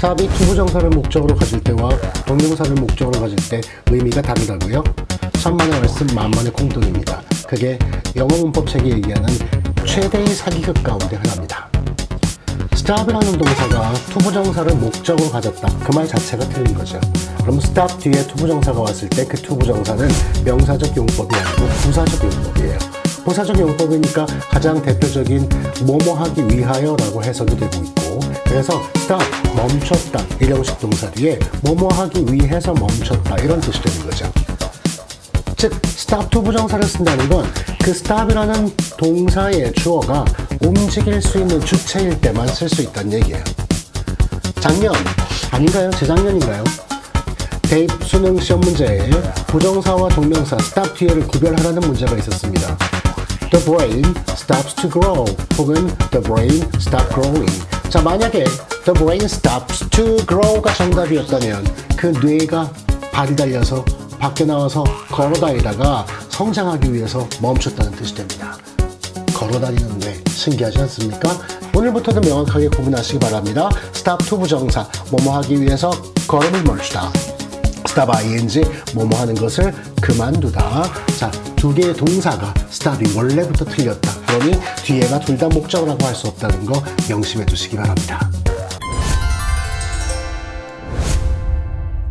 스탑이 투부정사를 목적으로 가질 때와 동명사를 목적으로 가질 때 의미가 다르다고요? 천만의 말씀 만만의 공돈입니다. 그게 영어 문법책이 얘기하는 최대의 사기극 가운데 하나입니다. stop이라는 동사가 투부정사를 목적으로 가졌다. 그 말 자체가 틀린 거죠. 그럼 stop 뒤에 투부정사가 왔을 때 그 투부정사는 명사적 용법이 아니고 부사적 용법이에요. 부사적 용법이니까 가장 대표적인 뭐뭐 하기 위하여 라고 해석이 되고 있고 그래서 stop 멈췄다 일형식 동사 뒤에 뭐뭐 하기 위해서 멈췄다 이런 뜻이 되는 거죠. 즉 stop to 부정사를 쓴다는 건 그 stop이라는 동사의 주어가 움직일 수 있는 주체일 때만 쓸 수 있다는 얘기예요. 작년 아닌가요? 재작년인가요? 대입 수능 시험 문제에 부정사와 동명사 stop 뒤에를 구별하라는 문제가 있었습니다. The brain stops to grow 혹은 the brain stop growing. 자 만약에 the brain stops to grow가 정답이었다면 그 뇌가 발이 달려서 밖에 나와서 걸어 다니다가 성장하기 위해서 멈췄다는 뜻이 됩니다. 걸어다니는 뇌 신기하지 않습니까? 오늘부터도 명확하게 구분하시기 바랍니다. stop to 부정사 뭐뭐 하기 위해서 걸음을 멈추다. stop ing 뭐뭐 하는 것을 그만두다. 자, 두 개의 동사가 stop이 원래부터 틀렸다. 그러니 뒤에가 둘 다 목적어라고 할 수 없다는 거 명심해 두시기 바랍니다.